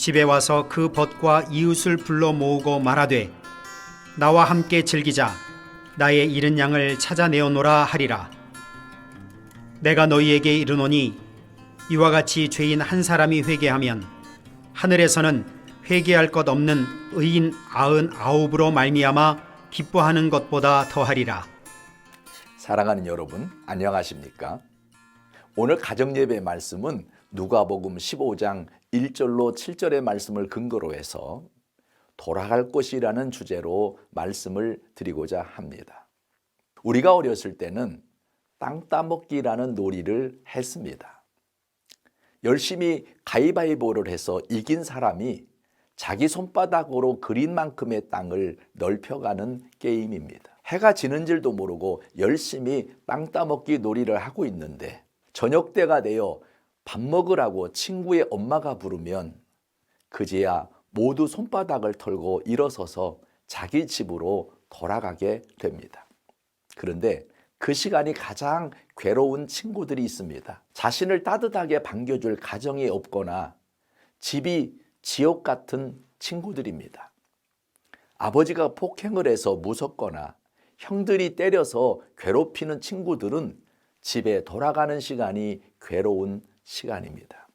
집에 와서 그 벗과 이웃을 불러 모으고 말하되 나와 함께 즐기자. 나의 잃은 양을 찾아내어노라 하리라. 내가 너희에게 이르노니 이와 같이 죄인 한 사람이 회개하면 하늘에서는 회개할 것 없는 의인 아흔 아홉으로 말미암아 기뻐하는 것보다 더하리라. 사랑하는 여러분, 안녕하십니까? 오늘 가정예배 말씀은 누가복음 15장 1절로 7절의 말씀을 근거로 해서 돌아갈 곳이라는 주제로 말씀을 드리고자 합니다. 우리가 어렸을 때는 땅 따먹기라는 놀이를 했습니다. 열심히 가위바위보를 해서 이긴 사람이 자기 손바닥으로 그린 만큼의 땅을 넓혀가는 게임입니다. 해가 지는 줄도 모르고 열심히 땅 따먹기 놀이를 하고 있는데 저녁 때가 되어 밥 먹으라고 친구의 엄마가 부르면 그제야 모두 손바닥을 털고 일어서서 자기 집으로 돌아가게 됩니다. 그런데 그 시간이 가장 괴로운 친구들이 있습니다. 자신을 따뜻하게 반겨줄 가정이 없거나 집이 지옥 같은 친구들입니다. 아버지가 폭행을 해서 무섭거나 형들이 때려서 괴롭히는 친구들은 집에 돌아가는 시간이 괴로운 시간입니다.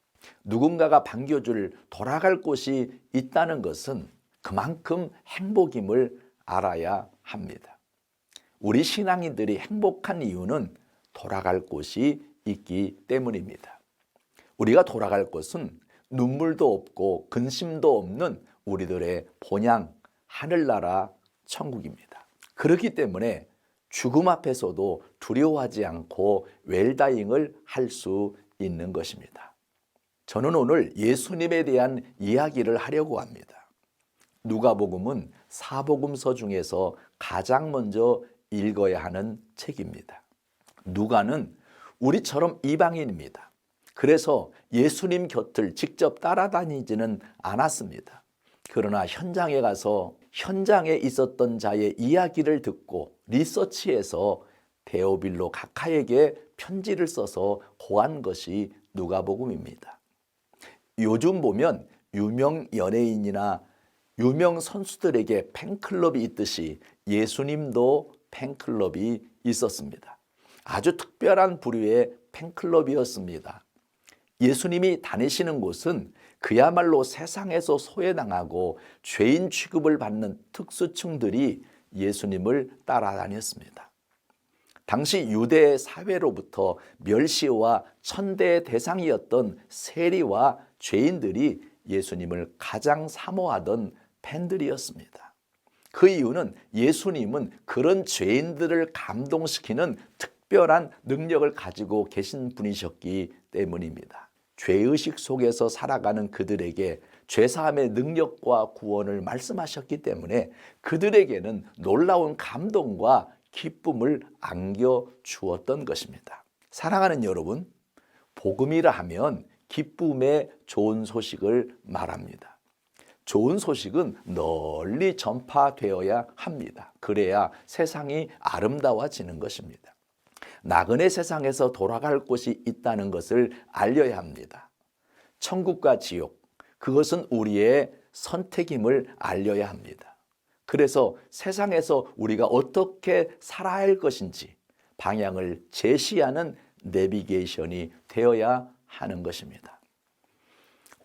누군가가 반겨줄 돌아갈 곳이 있다는 것은 그만큼 행복임을 알아야 합니다. 우리 신앙인들이 행복한 이유는 돌아갈 곳이 있기 때문입니다. 우리가 돌아갈 곳은 눈물도 없고 근심도 없는 우리들의 본향 하늘나라 천국입니다. 그렇기 때문에 죽음 앞에서도 두려워하지 않고 웰다잉을 할 수 있는 것입니다. 저는 오늘 예수님에 대한 이야기를 하려고 합니다. 누가복음은 사복음서 중에서 가장 먼저 읽어야 하는 책입니다. 누가는 우리처럼 이방인입니다. 그래서 예수님 곁을 직접 따라다니지는 않았습니다. 그러나 현장에 가서 현장에 있었던 자의 이야기를 듣고 리서치해서 데오빌로 각하에게 편지를 써서 고한 것이 누가복음입니다. 요즘 보면 유명 연예인이나 유명 선수들에게 팬클럽이 있듯이 예수님도 팬클럽이 있었습니다. 아주 특별한 부류의 팬클럽이었습니다. 예수님이 다니시는 곳은 그야말로 세상에서 소외당하고 죄인 취급을 받는 특수층들이 예수님을 따라다녔습니다. 당시 유대 사회로부터 멸시와 천대의 대상이었던 세리와 죄인들이 예수님을 가장 사모하던 팬들이었습니다. 그 이유는 예수님은 그런 죄인들을 감동시키는 특별한 능력을 가지고 계신 분이셨기 때문입니다. 죄의식 속에서 살아가는 그들에게 죄사함의 능력과 구원을 말씀하셨기 때문에 그들에게는 놀라운 감동과 기쁨을 안겨 주었던 것입니다. 사랑하는 여러분, 복음이라 하면 기쁨의 좋은 소식을 말합니다. 좋은 소식은 널리 전파되어야 합니다. 그래야 세상이 아름다워지는 것입니다. 나그네 세상에서 돌아갈 곳이 있다는 것을 알려야 합니다. 천국과 지옥, 그것은 우리의 선택임을 알려야 합니다. 그래서 세상에서 우리가 어떻게 살아야 할 것인지 방향을 제시하는 내비게이션이 되어야 하는 것입니다.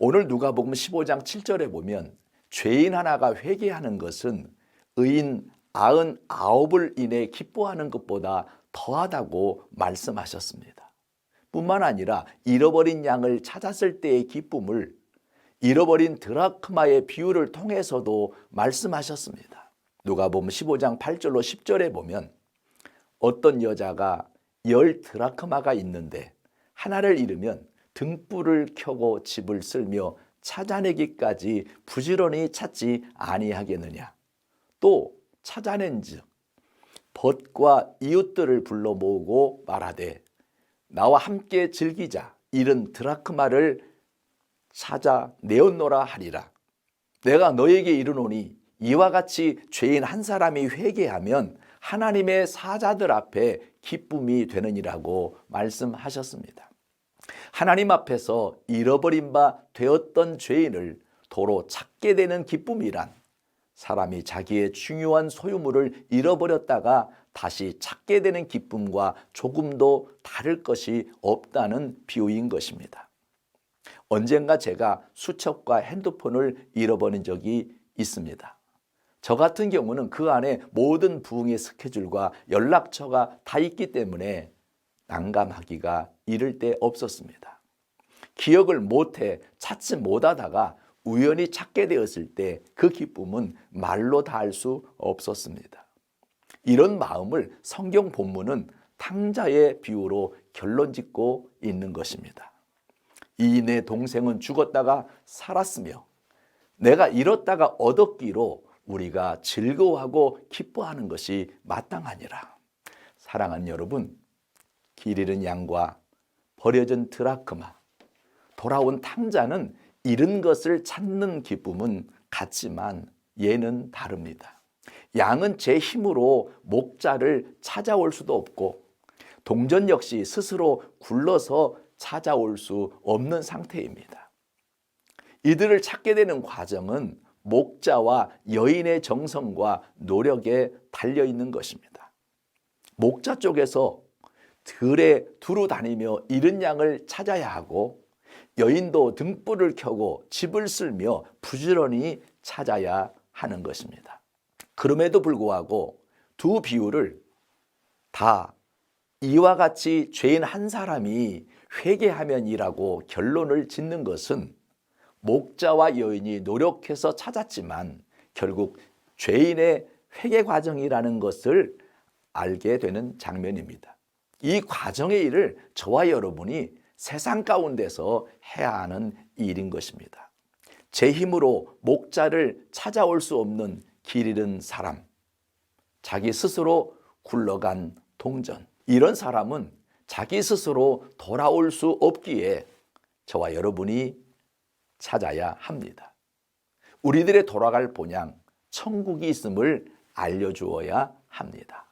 오늘 누가복음 15장 7절에 보면 죄인 하나가 회개하는 것은 의인 99을 인해 기뻐하는 것보다 더하다고 말씀하셨습니다. 뿐만 아니라 잃어버린 양을 찾았을 때의 기쁨을 잃어버린 드라크마의 비유를 통해서도 말씀하셨습니다. 누가복음 15장 8절로 10절에 보면 어떤 여자가 열 드라크마가 있는데 하나를 잃으면 등불을 켜고 집을 쓸며 찾아내기까지 부지런히 찾지 아니하겠느냐? 또 찾아낸즉 벗과 이웃들을 불러 모으고 말하되 나와 함께 즐기자 이른 드라크마를 찾아 내었노라 하리라. 내가 너에게 이르노니 이와 같이 죄인 한 사람이 회개하면 하나님의 사자들 앞에 기쁨이 되느니라고 말씀하셨습니다. 하나님 앞에서 잃어버린 바 되었던 죄인을 도로 찾게 되는 기쁨이란 사람이 자기의 중요한 소유물을 잃어버렸다가 다시 찾게 되는 기쁨과 조금도 다를 것이 없다는 비유인 것입니다. 언젠가 제가 수첩과 핸드폰을 잃어버린 적이 있습니다. 저 같은 경우는 그 안에 모든 부흥의 스케줄과 연락처가 다 있기 때문에 난감하기가 이를 데 없었습니다. 기억을 못해 찾지 못하다가 우연히 찾게 되었을 때 그 기쁨은 말로 다 할 수 없었습니다. 이런 마음을 성경 본문은 탕자의 비유로 결론 짓고 있는 것입니다. 이 내 동생은 죽었다가 살았으며 내가 잃었다가 얻었기로 우리가 즐거워하고 기뻐하는 것이 마땅하니라. 사랑하는 여러분, 길 잃은 양과 버려진 드라크마, 돌아온 탕자는 잃은 것을 찾는 기쁨은 같지만 얘는 다릅니다. 양은 제 힘으로 목자를 찾아올 수도 없고 동전 역시 스스로 굴러서 찾아올 수 없는 상태입니다. 이들을 찾게 되는 과정은 목자와 여인의 정성과 노력에 달려 있는 것입니다. 목자 쪽에서 들에 두루 다니며 잃은 양을 찾아야 하고 여인도 등불을 켜고 집을 쓸며 부지런히 찾아야 하는 것입니다. 그럼에도 불구하고 두 비유를 다 이와 같이 죄인 한 사람이 회개하면이라고 결론을 짓는 것은 목자와 여인이 노력해서 찾았지만 결국 죄인의 회개 과정이라는 것을 알게 되는 장면입니다. 이 과정의 일을 저와 여러분이 세상 가운데서 해야 하는 일인 것입니다. 제 힘으로 목자를 찾아올 수 없는 길 잃은 사람, 자기 스스로 굴러간 동전. 이런 사람은 자기 스스로 돌아올 수 없기에 저와 여러분이 찾아야 합니다. 우리들의 돌아갈 본향, 천국이 있음을 알려주어야 합니다.